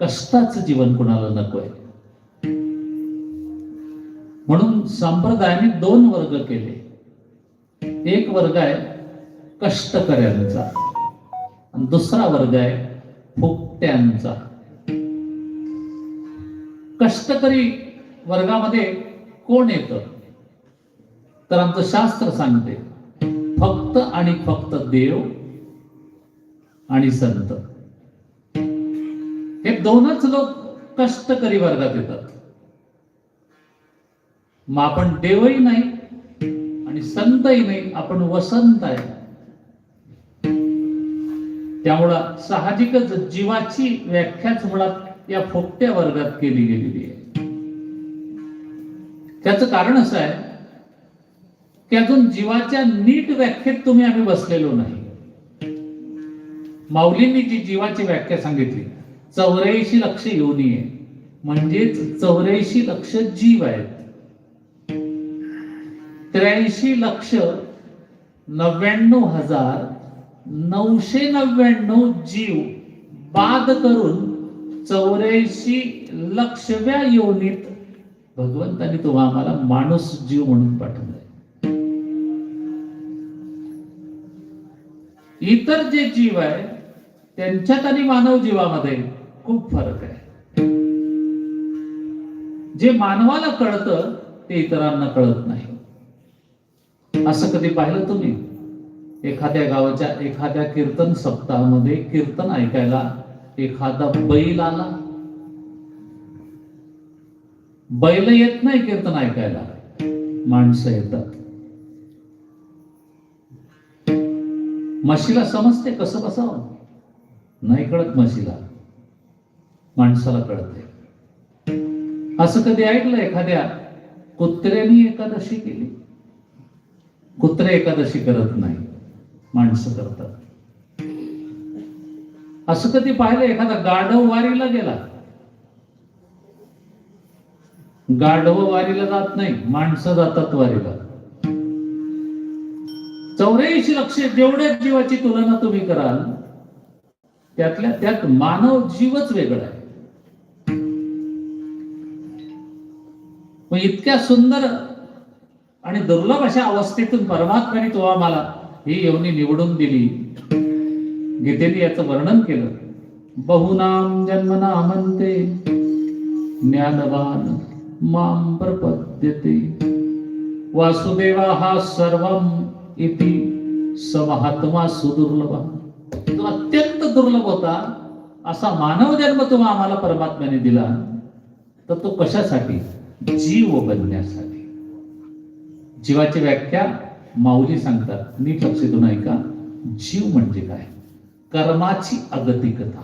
कष्टाचं जीवन कुणाला आहे? म्हणून संप्रदायाने दोन वर्ग केले. एक वर्ग आहे कष्टकऱ्यांचा आणि दुसरा वर्ग आहे फुकट्यांचा. कष्टकरी वर्गामध्ये कोण येतं? तर आमचं शास्त्र सांगते फक्त आणि फक्त देव आणि संत. हे दोनच लोक कष्टकरी वर्गात येतात. मग आपण देवही नाही आणि संतही नाही आपण वसंत आहे. त्यामुळं साहजिकच जीवाची व्याख्याच मुळात या फोकट्या वर्गात केली गेलेली आहे. त्याच कारण असं आहे की अजून जीवाच्या नीट व्याख्येत तुम्ही आम्ही बसलेलो नाही. माऊलींनी जी जीवाची व्याख्या सांगितली चौऱ्याऐंशी लक्ष योनी आहे म्हणजेच चौऱ्याऐंशी लक्ष जीव आहेत. त्र्याऐंशी लक्ष नव्याण्णव हजार नऊशे नव्याण्णव जीव बाद करून चौऱ्याऐंशी लक्षव्या योनीत भगवंतानी तो आम्हाला माणूस जीव म्हणून पाठवलाय. इतर जे जीव आहे त्यांच्यात आणि मानव जीवामध्ये खूप फरक आहे. जे मानवाला कळतं ते इतरांना कळत नाही. असं कधी पाहिलं तुम्ही? एखाद्या गावाच्या एखाद्या कीर्तन सप्ताहामध्ये कीर्तन ऐकायला एखादा बैल आला? बैल येत नाही कीर्तन ऐकायला. माणसं येतात. म्हशीला समजते कसं बसावं? नाही कळत म्हशीला. माणसाला कळते. असं कधी ऐकलं एखाद्या कुत्र्यानी एकादशी केली? कुत्रे एकादशी करत नाही माणसं करतात. असं कधी पाहिलं एखादा गाढव वारीला गेला? गाढव वारीला जात नाही माणसं जातात वारीला. चौऱ्याऐंशी लक्ष जेवढ्या जीवाची तुलना तुम्ही कराल त्यातल्या त्यात मानव जीवच वेगळा आहे. मग इतक्या सुंदर आणि दुर्लभ अशा अवस्थेतून परमात्म्याने तो आम्हाला ही येवनी निवडून दिली. गीतेने याचं वर्णन केलं. बहुनाम जन्मना म्हणते ज्ञानवान माम प्रपद्यते. वासुदेवा हा सर्वम इति समहात्मा सुदुर्लभ. तो अत्यंत दुर्लभ होता. असा मानव जन्म तुम्हा आम्हाला परमात्म्याने दिला. तर तो कशासाठी? जीव बनण्यासाठी. जीवाची व्याख्या माऊली सांगतात. नीट लक्षातून ऐका जीव म्हणजे काय? कर्माची अगतिकता.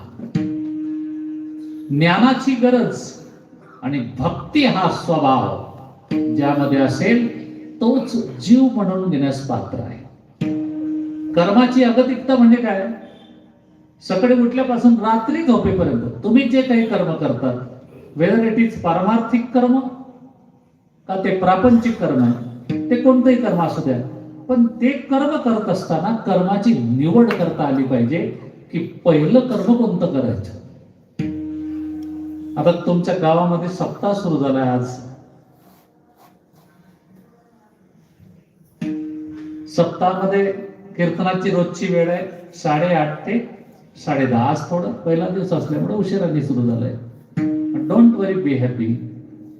ज्ञानाची गरज आणि भक्ती हा स्वभाव. ज्यामध्ये असेल तोच जीव म्हणून घेण्यास पात्र आहे. कर्माची अगतिकता म्हणजे काय? सकाळी उठल्यापासून रात्री झोपेपर्यंत तुम्ही जे काही कर्म करतात वेदर इट इज पारमार्थिक कर्म का ते प्रापंचिक कर्म ते कोणतंही कर्म असू द्या. पण ते कर्म करत असताना कर्माची निवड करता आली पाहिजे की पहिलं कर्म कोणतं करायचं? आता तुमच्या गावामध्ये सप्ताह सुरू झालाय आज. सप्ताहामध्ये कीर्तनाची रोजची वेळ आहे. साडेआठ ते साडे दहा आज थोडं. पहिला दिवस असल्यामुळे उशिराने सुरू झालाय. डोंट वरी बी हॅपी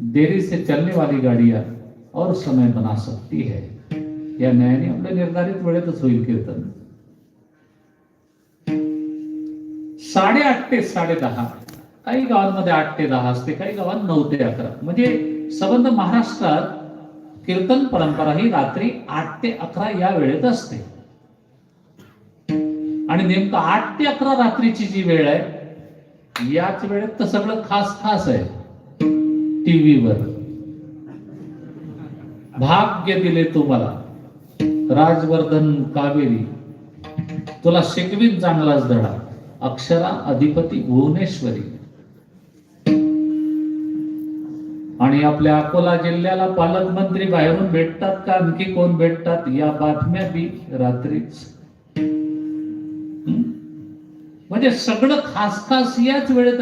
देरी से चलने वाली गाड़ियां और समय बना सकती है। या न्यायाने आपल्या निर्धारित वेळेतच होईल कीर्तन साडेआठ ते साडे दहा काही गावांमध्ये आठ ते दहा असते काही गावात नऊ ते अकरा म्हणजे संबंध महाराष्ट्रात कीर्तन परंपरा ही रात्री आठ ते अकरा या वेळेत असते आणि नेमकं आठ ते अकरा रात्रीची जी वेळ आहे याच वेळेत तर सगळं खास खास आहे. टीव्हीवर. भाग्य दिले तुम्हाला. राजवर्धन कावेरी. तुला शिकवीन चांगलाच धडा. अक्षरा अधिपती भुवनेश्वरी. आणि आपल्या अकोला जिल्ह्याला पालकमंत्री बाहेरून भेटतात का? आणखी कोण भेटतात? या बातम्या बी रात्रीच. म्हणजे सगळं खास खास याच वेळेत